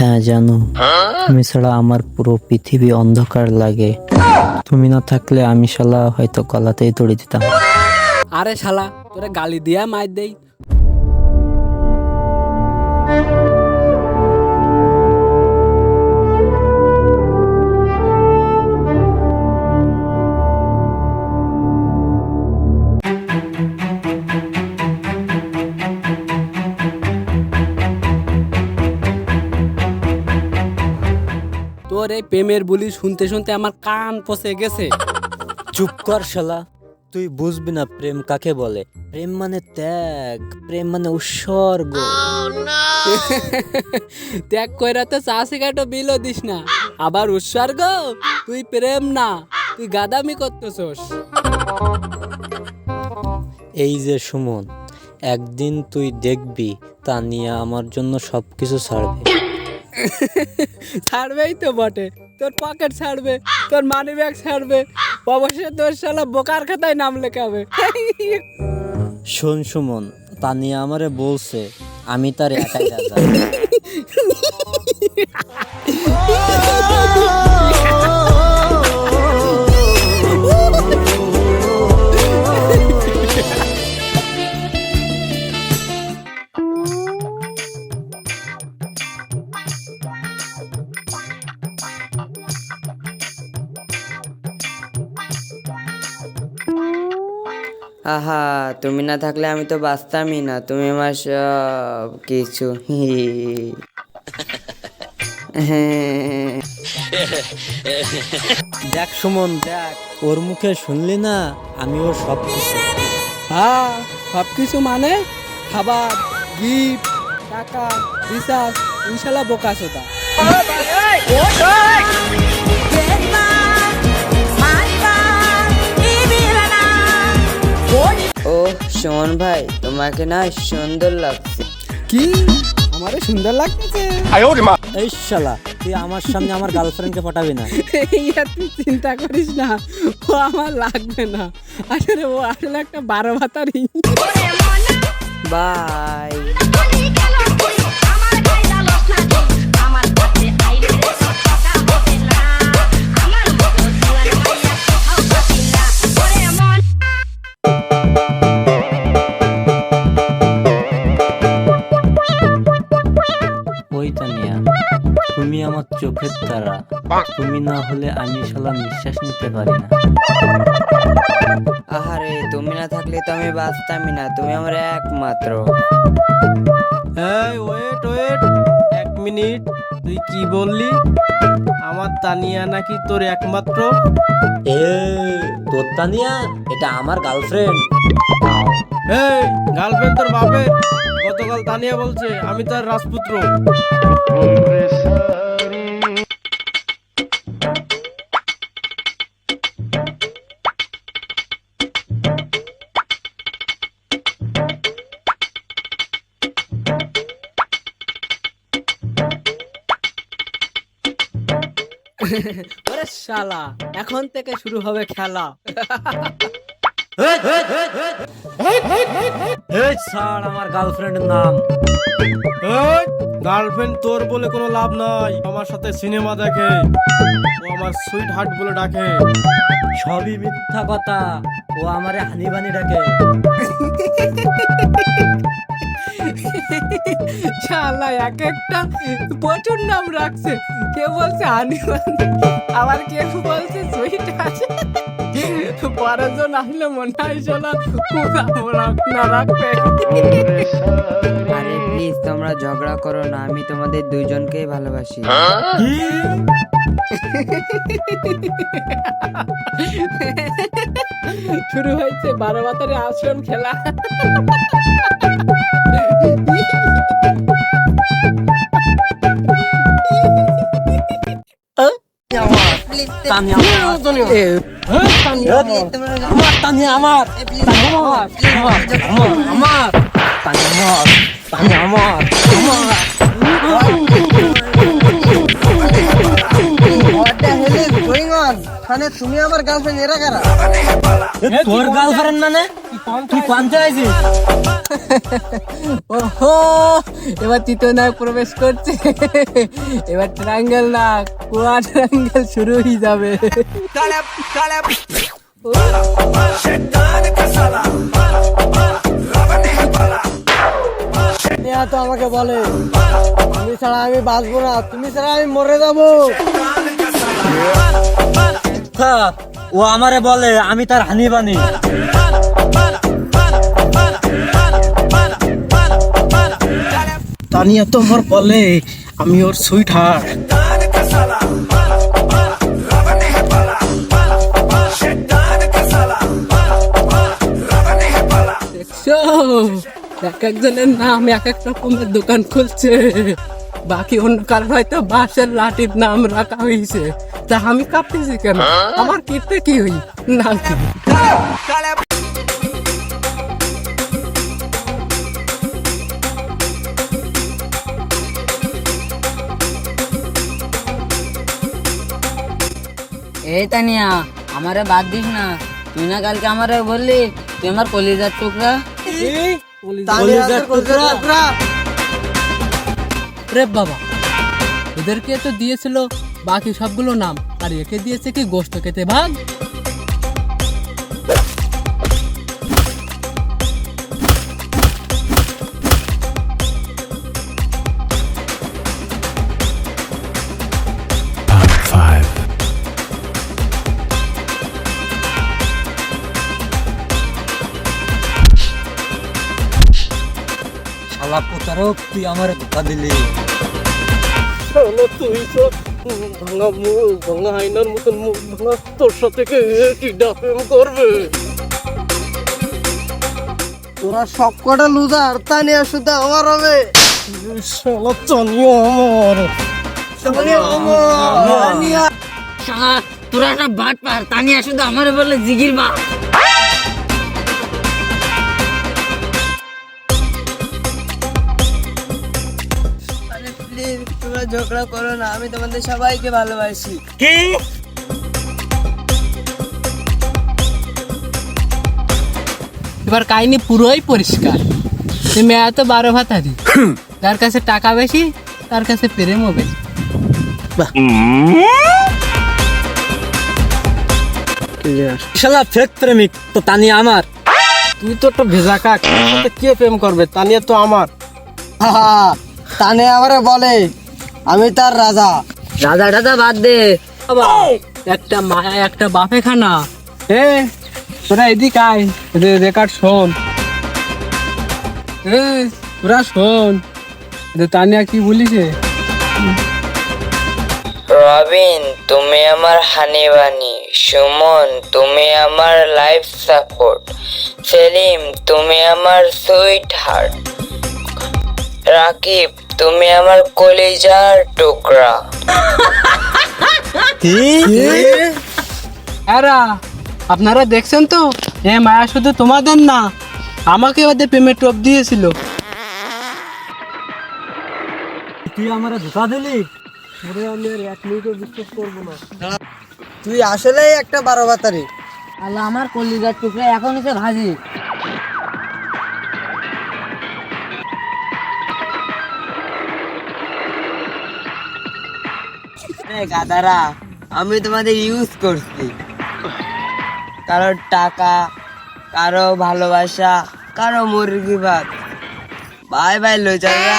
হ্যাঁ জানো। তুমি ছাড়া আমার পুরো পৃথিবী অন্ধকার লাগে। তুমি না থাকলে আমি শালা হয়তো কলাতেই তড়ি দিতাম। আরে শালা, তোরে গালি দিয়া মার দেই। তোর এই প্রেমের বলি শুনতে শুনতে আমার কান পচে গেছে। চুপ কর শালা তুই বুঝবি না প্রেম কাকে বলে। প্রেম মানে ত্যাগ প্রেম মানে উৎসর্গ। ত্যাগ কইরা তো চা সিগারেটও বিলও দিস না। আবার উৎসর্গ? তুই প্রেম না তুই গাদামি করতেছস। এই যে সুমন একদিন তুই দেখবি তা নিয়ে আমার জন্য সবকিছু ছাড়বে। ছাড়বেই তো বটে। তোর পকেট ছাড়বে তোর মানি ব্যাগ ছাড়বে। অবশ্যই তোর শালা বোকার খাতায় নাম লেখাবে। শোন সুমন তা নিয়ে আমারে বলছে আমি তার একাই রাজা। আহা তুমি না থাকলে আমি তো বাঁচতামই না। তুমি আমার সব কিছু। হ্যাঁ দেখ সুমন দেখ ওর মুখে শুনলি না আমি ওর সব কিছু। হ্যাঁ সব কিছু মানে? খাবার গিফট টাকা রিচার্জ ইনশাল্লাহ বোকা সোতা ও সুমন ভাই তোমাকে না সুন্দর লাগছে। কি? আমারে সুন্দর লাগতেছে এই শালা তুই আমার সামনে আমার গার্লফ্রেন্ডকে পটাবি না। ইয়া তুই চিন্তা করিস না ও আমার লাগবে না। আসলে ও আসলে একটা বারো ভাতারি বাই। তুমি না হলে আমি শালা নিঃশ্বাস নিতে পারি না। আহারে তুমি না থাকলে তো আমি বাঁচতামই না তুমি আমার একমাত্র। এই ওয়েট ওয়েট এক মিনিট তুই কি বললি? আমার তানিয়া নাকি তোর একমাত্র? এ তোর তানিয়া? এটা আমার গার্লফ্রেন্ড এই গার্লফ্রেন্ড তোর বাপের। গতকাল তানিয়া বলছে আমি তার রাজপুত্র। ওরে শালা এখন থেকে শুরু হবে খেলা। এই ছাড় আমার গার্লফ্রেন্ডের নাম। এই গার্লফ্রেন্ড তোর বলে কোনো লাভ নাই। আমার সাথে সিনেমা দেখে। ও আমার সুইট হার্ট বলে ডাকে। সবই মিথ্যা কথা। ও আমারে হানিবানি ডাকে। শালা এক একটা প্রচুর নাম রাখছে। কে বলছে আনিবানি আবার কে বলছে সুইট আছে। পরেরজন আসলে মনে হয় শালা না রাখবে। আরে প্লিজ তোমরা ঝগড়া করো না আমি তোমাদের দুইজনকেই ভালোবাসি। শুরু হয়েছে বারো বাতারে আসন খেলা। আমার। আমার। তুমি আমার গার্লফ্রেন্ড এরা কারা? তোর গার্লফ্রেন্ড মানে? তুই ওহো এবার চিত্রনায়ক প্রবেশ করছে। এবার ট্রায়াঙ্গেল না কোয়া শুরু হয়ে যাবে। তো আমাকে বলে তুমি ছাড়া আমি বাঁচবো না তুমি ছাড়া আমি মরে যাব। হ্যাঁ, ও আমারে বলে আমি তার হানি বানি তানিয়া তো আমার বলে আমি ওর সুইট এক একজনের নাম এক এক রকমের দোকান খুলছে। বাকি অন্য কারও হয়তো বাঁশের লাঠির নাম রাখা হয়েছে তা আমি কাঁপতেছি কেন? আমার কিতে কি হই? নাম এই তানিয়া আমারে বাদ দিস না। তুই না কালকে আমারে বললি তুই আমার কলিজার টুকরা। কলিজার টুকরা। রে বাবা এদেরকে তো দিয়েছিল বাকি সবগুলো নাম আর একে দিয়েছে কি গোস্ত খেতে ভাগ? শালা প্রতারক তুই আমারে ধোকা দিলি। শালা তুই তো ভাঙা মুখ ভাঙা আয়নার মতন মুখ ভাঙা তোর সাথে কে করবে? তোরা সব কটা লুজার তা নিয়ে শুধু আমার হবে। শালা চানিয়া আমার। শালা তোরা একটা বাট পার তানিয়া শুধু আমার বলে জিগির বা প্লিজ তোমরা ঝগড়া করো না আমি তোমাদের সবাইকে ভালোবাসি। কি? এবার কাহিনী পুরোই পরিষ্কার। সে মেয়া তো বারো ভাতারি যার কাছে টাকা বেশি তার কাছে প্রেমও বেশি। শালা ফেক প্রেমিক তো তানি আমার। তুই তো একটা ভেজা কাক কে প্রেম করবে? তানিয়া তো আমার। তানে আমারে বলে আমি তার রাজা। রাজা টাজা বাদ দে। বাবা একটা মায়া একটা বাপে খানা। এ তোরা এদিক আয় রেকর্ড শোন। এ তোরা শোন তানিয়া কি বলিছে? রবিন তুমি আমার হানি বানি সুমন তুমি আমার লাইফ সাপোর্ট সেলিম তুমি আমার সুইট হার্ট রাকিব তুমি আমার কলিজার টুকরা। এরা আপনারা দেখছেন তো? এ মায়া শুধু তোমাদের না আমাকে ওদের পেমেন্ট টপ দিয়েছিল। তুই আমারে ধোকা দিলি? আমি আর এক মিনিটও বিশ্বাস করব না। তুই আসলেই একটা বারো বাতারি। আল্লাহ আমার কলিজার টুকরা এখন এসে ভাজি। গাদারা, আমি তোমাদের ইউজ করছি। কারও টাকা, কারও ভালোবাসা, কারও মুরগি ভাত। বাই বাই, লোচারা।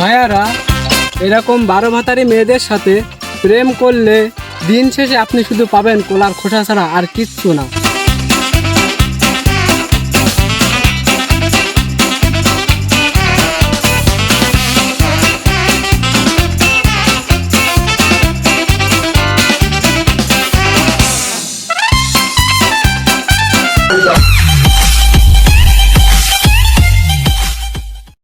ভাইয়ারা, এরকম বারো ভাতারি মেয়েদের সাথে প্রেম করলে দিন শেষে আপনি শুধু পাবেন কোলার খোসা ছাড়া আর কিচ্ছু না।